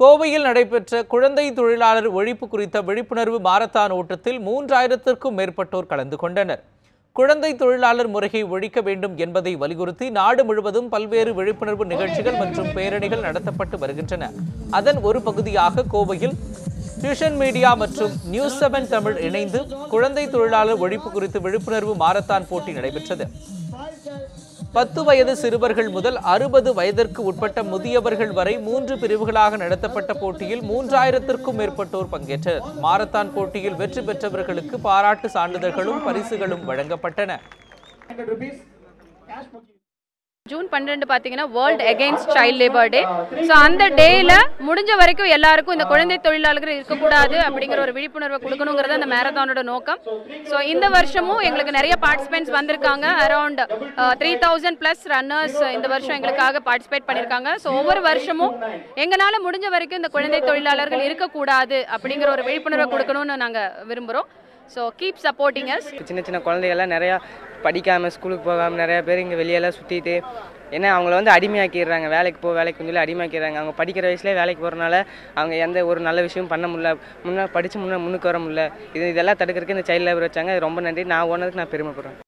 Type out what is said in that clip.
கோவையில் நடைபெற்ற குழந்தை தொழிலாளர் ஒழிப்பு குறித்த விழிப்புணர்வு மாரத்தான் ஓட்டத்தில் மூன்றாயிரத்திற்கும் மேற்பட்டோர் கலந்து கொண்டனர். குழந்தை தொழிலாளர் முறையை ஒழிக்க வேண்டும் என்பதை வலியுறுத்தி நாடு முழுவதும் பல்வேறு விழிப்புணர்வு நிகழ்ச்சிகள் மற்றும் பேரணிகள் நடத்தப்பட்டு வருகின்றன. அதன் ஒரு பகுதியாக கோவையில் டியூஷன் மீடியா மற்றும் நியூஸ் செவன் தமிழ் இணைந்து குழந்தை தொழிலாளர் ஒழிப்பு குறித்து விழிப்புணர்வு மாரத்தான் போட்டி நடைபெற்றது. பத்து வயது சிறுவர்கள் முதல் அறுபது வயதிற்கு உட்பட்ட முதியவர்கள் வரை மூன்று பிரிவுகளாக நடத்தப்பட்ட போட்டியில் மூன்றாயிரத்திற்கும் மேற்பட்டோர் பங்கேற்றனர். மாரத்தான் போட்டியில் வெற்றி பெற்றவர்களுக்கு பாராட்டு சான்றிதழ்களும் பரிசுகளும் வழங்கப்பட்டன. ஜூன் பன்னெண்டு பார்த்தீங்கன்னா world against child labour day so அந்த டேயில் முடிஞ்ச வரைக்கும் எல்லாருக்கும் இந்த குழந்தை தொழிலாளர்கள் இருக்கக்கூடாது அப்படிங்கிற ஒரு விழிப்புணர்வை கொடுக்கணுங்கிறது அந்த மேரத்தானோட நோக்கம். ஸோ இந்த வருஷமும் எங்களுக்கு நிறைய பார்ட்டிசிபென்ட்ஸ் வந்திருக்காங்க. Around three thousand plus runners இந்த வருஷம் எங்களுக்காக பார்ட்டிசிபேட் பண்ணியிருக்காங்க. ஸோ ஒவ்வொரு வருஷமும் எங்களால் முடிஞ்ச வரைக்கும் இந்த குழந்தை தொழிலாளர்கள் இருக்கக்கூடாது அப்படிங்கிற ஒரு விழிப்புணர்வை கொடுக்கணும்னு நாங்கள் விரும்புகிறோம் ஸோ கீப் சப்போர்ட்டிங் அஸ் சின்ன சின்ன குழந்தைகள்லாம் நிறையா படிக்காமல் ஸ்கூலுக்கு போகாமல் நிறையா பேர் இங்கே வெளியெல்லாம் சுற்றிட்டு ஏன்னா அவங்கள வந்து அடிமையாக்கிடுறாங்க. வேலைக்கு போ வேலைக்கு சொல்லி அடிமையாக்கிடுறாங்க. அவங்க படிக்கிற வயசுலேயே வேலைக்கு போகிறனால அவங்க எந்த ஒரு நல்ல விஷயம் பண்ண முடியல. முன்னே படித்து முன்னே முன்னுக்கு வர முடியல. இது இதெல்லாம் தடுக்கிறதுக்கு இந்த சைல்ட் லேபர் வச்சாங்க. அது ரொம்ப நன்றி. நான் ஓனதுக்கு நான் பெருமைப்படுறேன்.